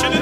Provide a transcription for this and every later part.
Şimdi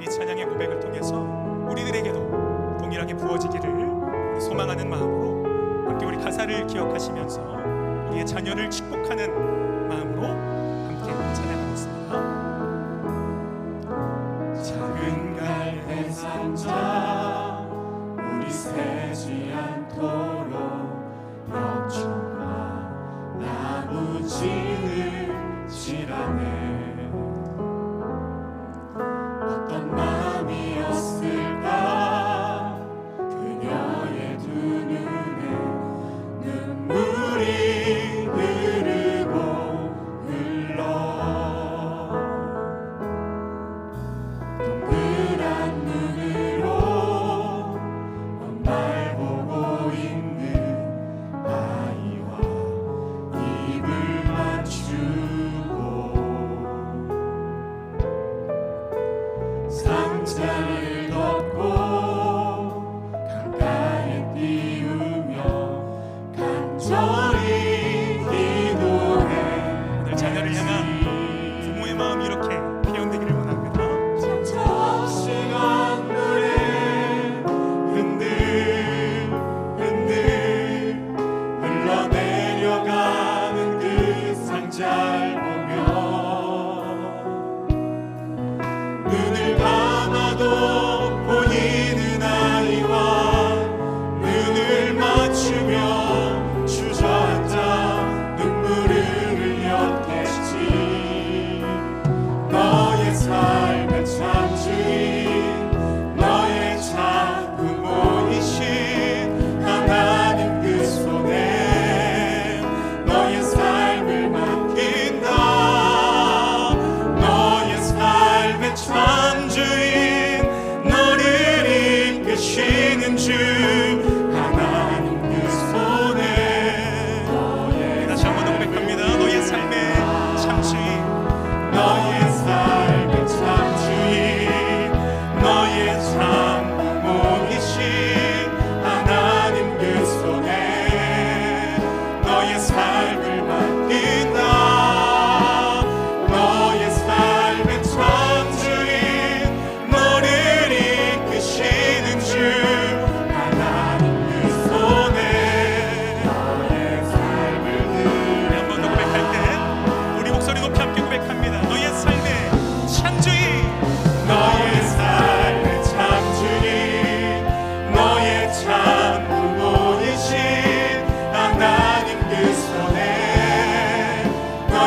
이 찬양의 고백을 통해서 우리들에게도 동일하게 부어지기를 소망하는 마음으로 함께 우리 가사를 기억하시면서 우리의 자녀를 축복하는 마음으로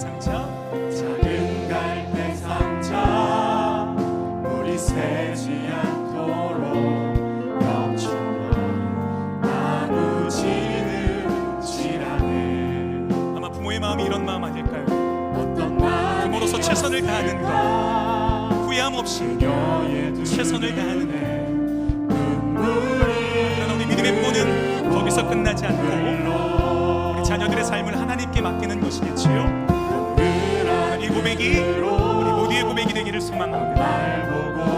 상처 작은 갈대 상처. 물이 새지 않도록 염초와 나무지는 지라네. 아마 부모의 마음이 이런 마음 아닐까요? 어떤 부모로서 최선을 다하는 것. 후회함 없이 최선을 다하는 것. 부모는 거기서 끝나지 않고 자녀들의 삶을 하나님께 맡기는 것이겠지요. 고백이 우리 모두의 고백이 되기를 소망합니다.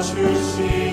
to see.